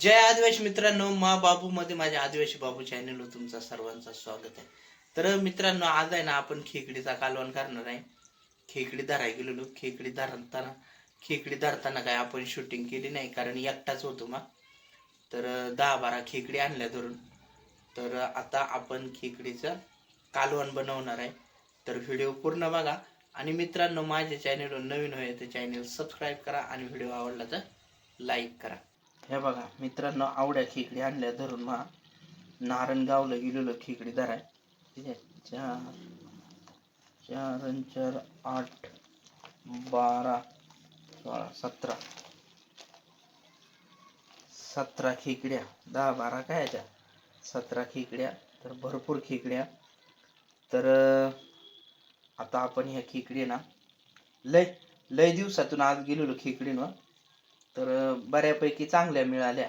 जय आदिवासी मित्रांनो मा बाबू मध्ये माझ्या आदिवासी बाबू चॅनलवर तुमचा सर्वांचं स्वागत आहे. तर मित्रांनो आज आहे ना आपण खेकडीचा कालवण करणार आहे. खेकडी धरायला गेलेलो. खेकडी धरताना खेकडी धरताना काय आपण शूटिंग केली नाही कारण एकटाच होतो मग तर दहा बारा खेकडी आणल्या धरून. तर आता आपण खेकडीचं कालवण बनवणार आहे. तर व्हिडिओ पूर्ण बघा. आणि मित्रांनो माझ्या चॅनलवर नवीन होय तर चॅनल सबस्क्राईब करा आणि व्हिडिओ आवडला तर लाईक करा. हे बघा मित्रांनो आवड्या खेकडी आणल्या धरून मा नारायणगावला गेलेलो खेकडी धराय. ठीक आहे? चार चार चार आठ बारा सोळा सतरा. सतरा खेकड्या. दहा बारा काय याच्या सतरा खेकड्या तर भरपूर खेकड्या. तर आता आपण ह्या खेकडी ना लय लय दिवसातून आज गेलेलो खेकडीनं तर बऱ्यापैकी चांगल्या मिळाल्या.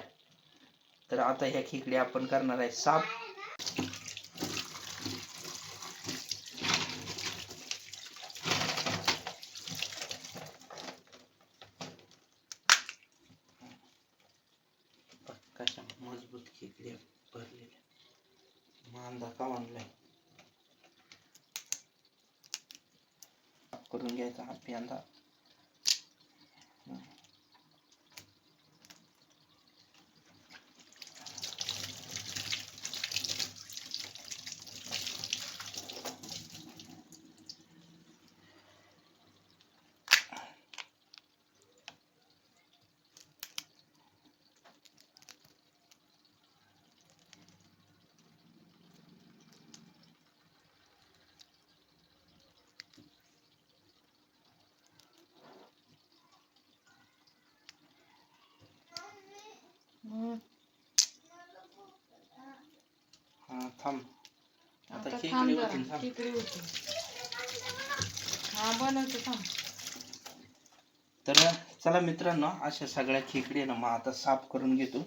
तर आता ह्या खेकड्या आपण करणार आहे साप. कशा मजबूत खेकड्या भरलेल्या. मांदा का आणलाय करून घ्यायचा हा प्यांदा हा थांब. आता आता खेकडी थांब जरा, होतील थांब. खेकडी होती हा बनवतो थांब. तर चला मित्रांनो अशा सगळ्या खेकडी आहे ना मग आता साफ करून घेतो.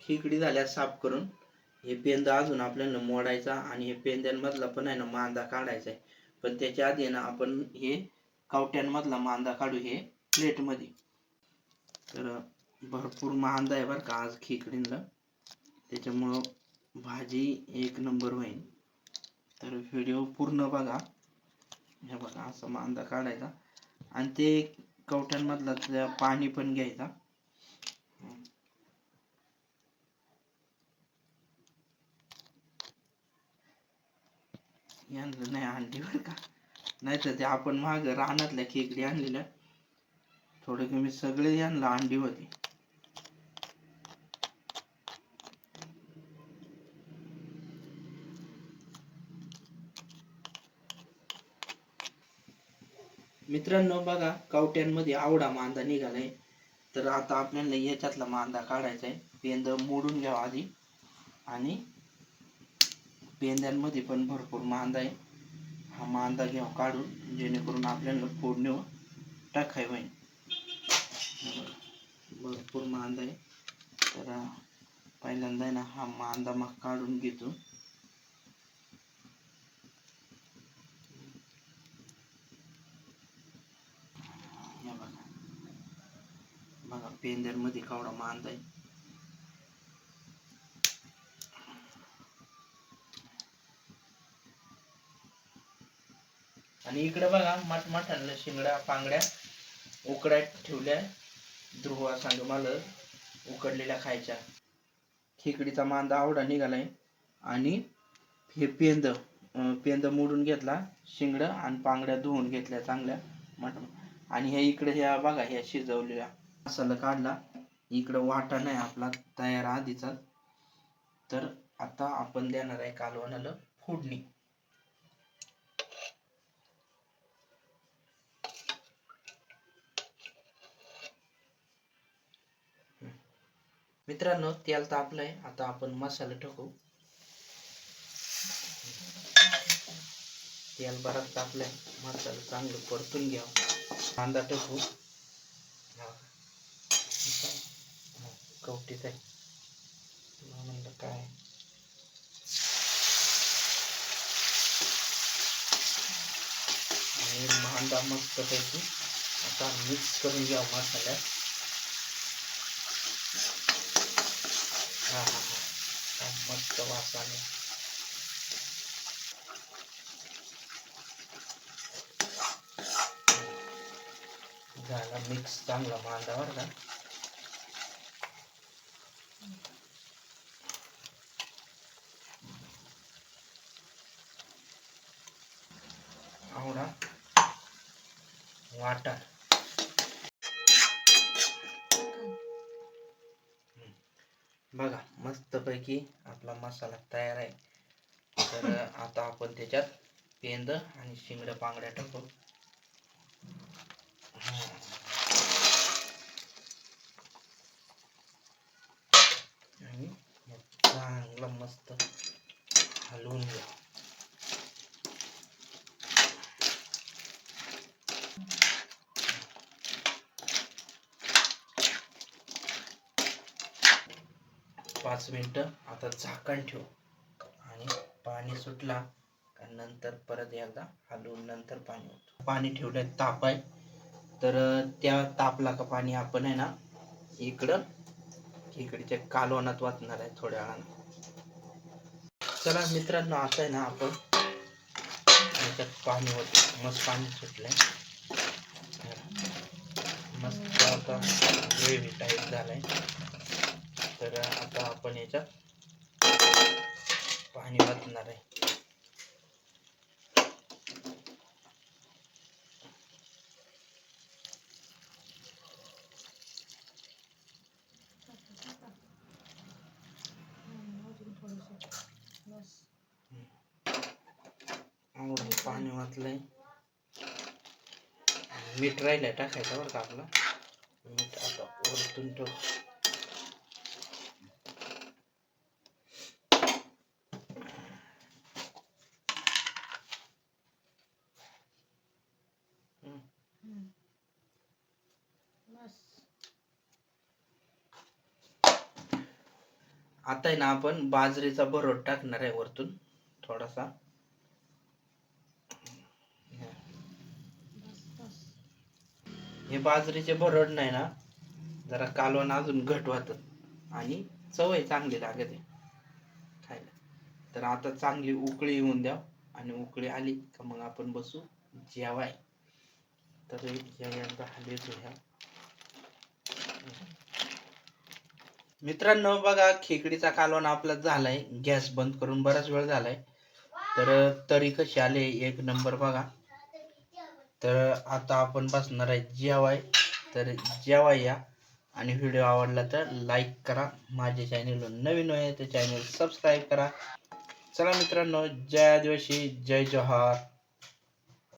खेकडी झाल्या साफ करून हे पेंदा अजून आपल्याला मोडायचा आणि हे पेंद्यांमधला पण आहे ना मांदा काढायचा आहे. पण त्याच्या आधी ना आपण हे कवट्यांमधला मांदा काढू हे प्लेटमध्ये तर भरपूर मांदा आहे बरं का आज खेकडींना त्याच्यामुळं भाजी एक नंबर होईल तर व्हिडिओ पूर्ण बघा. हे बघा असं मांदा काढायचा. आणि ते कवट्यांमधला त्या पाणी पण घ्यायचा. यांना नाही अंडी बरं का. नाही तर ते आपण माग रानातल्या खेकडी आणलेल्या. थोडे कमी सगळे यांना अंडी होती मित्रांनो बघा कावट्यांमध्ये आवडा मांदा निघालाय. तर आता आपल्याला याच्यातला मांदा काढायचा आहे पेंद मोडून घ्यावा आधी. आणि पेंद्यांमध्ये पण भरपूर मांदा आहे. हा मांदा घ्यावा काढून जेणेकरून आपल्याला फोडणी टाकाय होईल भरपूर मांदा आहे. तर पहिल्यांदा आहे ना हा मांदा मग काढून घेतो. हे बघा. बघा पेंद्यांमध्ये कावडा मांदा आहे. आणि इकडे बघा मटमटांना शिंगड्या पांगड्या उकडायत ठेवल्या. ध्रुवा सांग मला उकडलेल्या खायच्या. खेकडीचा मांदा आवडा निघालाय. आणि हे पेंद पेंद मोडून घेतला शिंगड आणि पांगड्या धुवून घेतल्या चांगल्या मट आणि ह्या इकडे ह्या बघा ह्या शिजवलेल्या मसाला काढला. इकडं वाटा नाही आपला तयार आधीचा तर आता आपण देणार आहे कालवणाला फोडणी. मित्रांनो तेल तापलंय. आता आपण मसाला टाकू. तेल बराच तापलंय. मसाला चांगलं परतून घ्या कांदा टाकू. कवटीत आहे. म्हणलं काय? आणि कांदा मस्तपैकी आता मिक्स करून घ्या मसाल्यात. हा हा हा मस्त वास आले झाला मिक्स चांगला कांदा बरं का आवडा वाटा मस्तपैकी आपला मसाला तयार आहे. तर आता आपण त्याच्यात पेंद आणि शिंगड्या पांगड्या टाकू. आणि चांगला मस्त हलवून घ्या. पाच मिनटं आता झाकण ठेवू. आणि पाणी सुटला का नंतर परत एकदा हलवून नंतर पाणी ओतू. पाणी ठेवलं ताप आहे. तर त्या तापला का पाणी आपण आहे ना इकडं इकडच्या कालवनात वाचणार आहे थोड्या वेळानं. चला मित्रांनो आता आहे ना आपण त्यात पाणी होत मस्त पाणी सुटलंय. मस्त आता ग्रेव्ही टाईप झालाय. तर आता आपण याच्यात पाणी वाचणार आहे. पाणी वाचलंय. मीठ राहिलंय टाकायचं बरं का आपलं. मीठ आता वरतून ठेव आता आहे ना आपण बाजरीचा भरोट टाकणार आहे वरतून थोडासा. हे बाजरीचे भरड नाही ना जरा कालवण अजून घट वाटत. आणि चवय चांगली लागते खायला. तर आता चांगली उकळी येऊन द्या. आणि उकळी आली का मग आपण बसू जेवाय. तर जेवण हलवतो ह्या मित्रांनो बघा खेकडीचा कालवण आपला झालाय. गॅस बंद करून बराच वेळ झालाय. तर तरी कशी आले एक नंबर बघा. तर आता आपण बसणार आहे जेवाय. तर जेवाय या. आणि व्हिडिओ आवडला तर लाईक करा. माझे चॅनलवर नवीन आहे तर चॅनल सबस्क्राईब करा. चला मित्रांनो जय आदिवासी जय जोहार.